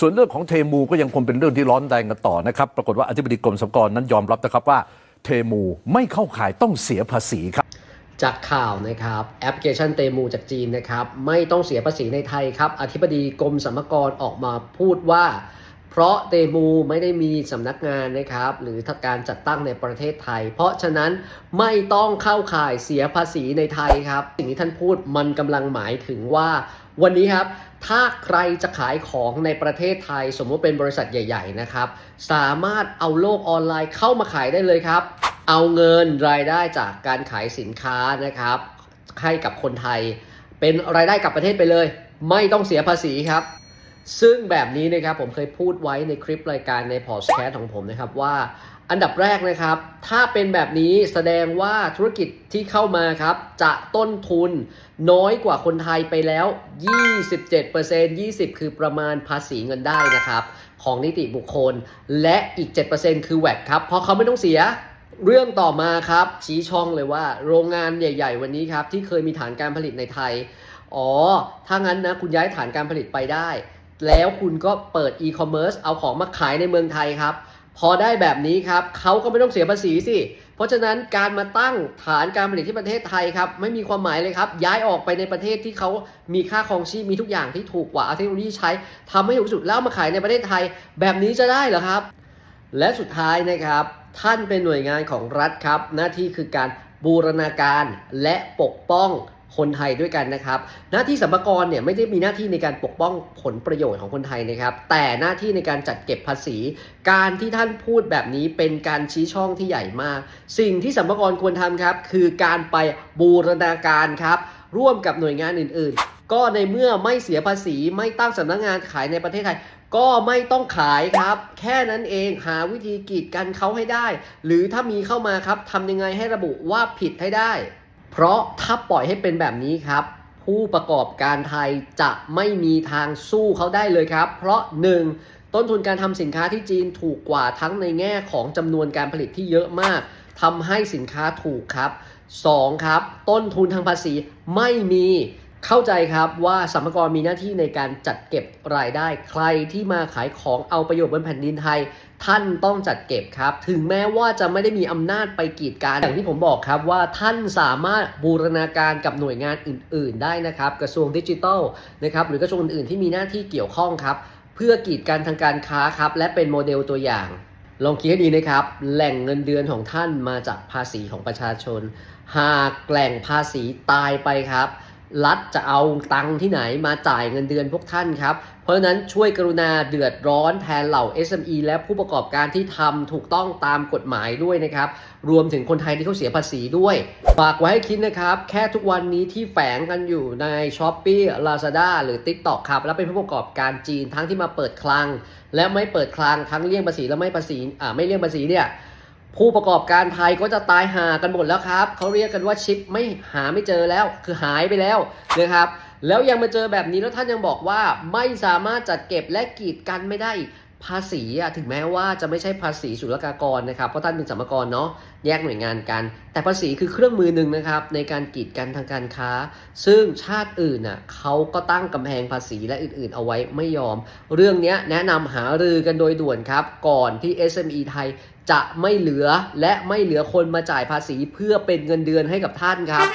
ส่วนเรื่องของเทมูก็ยังคงเป็นเรื่องที่ร้อนแรงกันต่อนะครับ ปรากฏว่าอธิบดีกรมสรรพากรนั้นยอมรับนะครับว่าเทมูไม่เข้าข่ายต้องเสียภาษีครับ จากข่าวนะครับแอปพลิเคชันเตมูจากจีนนะครับ ไม่ต้องเสียภาษีในไทยครับ อธิบดีกรมสรรพากรออกมาพูดว่า เพราะเตมูไม่ได้มีสำนักงานนะครับ หรือการจัดตั้งในประเทศไทย เพราะฉะนั้นไม่ต้องเข้าข่ายเสียภาษีในไทยครับ สิ่งที่ท่านพูดมันกำลังหมายถึงว่า วันนี้ครับ ถ้าใครจะขายของในประเทศไทย สมมติเป็นบริษัทใหญ่ ๆ นะครับ สามารถเอาโลกออนไลน์เข้ามาขายได้เลยครับ เอาเงินรายได้จากการขายสินค้านะครับ ให้กับคนไทย เป็นรายได้กับประเทศไปเลย ไม่ต้องเสียภาษีครับ ซึ่งแบบนี้นะครับผมเคยพูดไว้ในคลิปรายการในพอดแคสของผมนะครับว่าอันดับแรกนะครับ ถ้าเป็นแบบนี้แสดงว่าธุรกิจที่เข้ามาครับ จะต้นทุนน้อยกว่าคนไทยไปแล้ว 27% 20 คือประมาณภาษีเงินได้นะครับ ของนิติบุคคล และอีก 7%คือแวดครับ เพราะเขาไม่ต้องเสียเรื่องต่อมาครับ ชี้ช่องเลยว่า โรงงานใหญ่ ๆ วันนี้ครับ ที่เคยมีฐานการผลิตในไทย อ๋อ ถ้างั้นนะ คุณย้ายฐานการผลิตไปได้ แล้วคุณก็เปิดอีคอมเมิร์ซเอาของมาขายในเมืองไทยครับ พอได้แบบนี้ครับเขาก็ไม่ต้องเสียภาษีสิ เพราะฉะนั้นการมาตั้งฐานการผลิตที่ประเทศไทยครับ ไม่มีความหมายเลยครับ ย้ายออกไปในประเทศที่เขามีค่าครองชีพมีทุกอย่างที่ถูกกว่าเอาเทคโนโลยีใช้ทำให้ถูกสุดแล้วมาขายในประเทศไทย แบบนี้จะได้เหรอครับ และสุดท้ายนะครับ ท่านเป็นหน่วยงานของรัฐครับ หน้าที่คือการบูรณาการและปกป้อง คนไทยด้วยกันนะครับ หน้าที่สัมภากระเนี่ยไม่ได้มีหน้าที่ในการปกป้องผลประโยชน์ของคนไทยนะครับ แต่หน้าที่ในการจัดเก็บภาษี การที่ท่านพูดแบบนี้เป็นการชี้ช่องที่ใหญ่มาก สิ่งที่สัมภากระควรทำครับ คือการไปบูรณาการครับ ร่วมกับหน่วยงานอื่น ๆ ก็ในเมื่อไม่เสียภาษีไม่ตั้งสำนักงานขายในประเทศไทยก็ไม่ต้องขายครับ แค่นั้นเองหาวิธีกีดกันเขาให้ได้ หรือถ้ามีเข้ามาครับทำยังไงให้ระบุว่าผิดให้ได้ เพราะถ้าปล่อยให้เป็นแบบนี้ครับ ผู้ประกอบการไทยจะไม่มีทางสู้เขาได้เลยครับ เพราะ 1. ต้นทุนการทำสินค้าที่จีนถูกกว่าทั้งในแง่ของจำนวนการผลิตที่เยอะมากทำให้สินค้าถูกครับ 2. ครับ ต้นทุนทางภาษีไม่มี เข้าใจครับว่าสัมภากระมีหน้าที่ในการจัดเก็บรายได้ ใครที่มาขายของเอาประโยชน์บนแผ่นดินไทย ท่านต้องจัดเก็บครับ ถึงแม้ว่าจะไม่ได้มีอำนาจไปกีดกันอย่างที่ผมบอกครับว่าท่านสามารถบูรณาการกับหน่วยงานอื่น ๆ ได้นะครับ กระทรวงดิจิทัลนะครับหรือกระทรวงอื่น ๆ ที่มีหน้าที่เกี่ยวข้องครับ เพื่อกีดกันทางการค้าครับ และเป็นโมเดลตัวอย่างลองคิดให้ดีนะครับ แหล่งเงินเดือนของท่านมาจากภาษีของประชาชน หากแหล่งภาษีตายไปครับ รัฐจะเอาตังค์ที่ไหนมาจ่ายเงินเดือนพวกท่านครับ เพราะฉะนั้นช่วยกรุณาเดือดร้อนแทนเหล่า SME และผู้ประกอบการที่ทำถูกต้องตามกฎหมายด้วยนะครับ รวมถึงคนไทยที่เขาเสียภาษีด้วย ฝากไว้ให้คิดนะครับ แค่ทุกวันนี้ที่แฝงกันอยู่ใน s h อ p e e Lazada หรือ TikTok ครับ แล้วเป็นผู้ประกอบการจีนทั้งที่มาเปิดคลัง และไม่เปิดคลังทั้งเลี่ยงภาษีและไม่ภาษีอ่าไม่เลี่ยงภาษีเนี่ย ผู้ประกอบการไทยก็จะตายหากันหมดแล้วครับ เขาเรียกกันว่าชิปไม่หาไม่เจอแล้ว คือหายไปแล้วนะครับ แล้วยังมาเจอแบบนี้แล้วท่านยังบอกว่าไม่สามารถจัดเก็บและกีดกันไม่ได้ ภาษีอะถึงแม้ว่าจะไม่ใช่ภาษีศุลกากรนะครับเพราะท่านเป็นสัมภากรเนาะแยกหน่วยงานกัน แต่ภาษีคือเครื่องมือหนึ่งนะครับในการกีดกันทางการค้า ซึ่งชาติอื่นน่ะเขาก็ตั้งกำแพงภาษีและอื่นๆ เอาไว้ไม่ยอม เรื่องนี้แนะนำหารือกันโดยด่วนครับ ก่อนที่ SME ไทยจะไม่เหลือและไม่เหลือคนมาจ่ายภาษีเพื่อเป็นเงินเดือนให้กับท่านครับ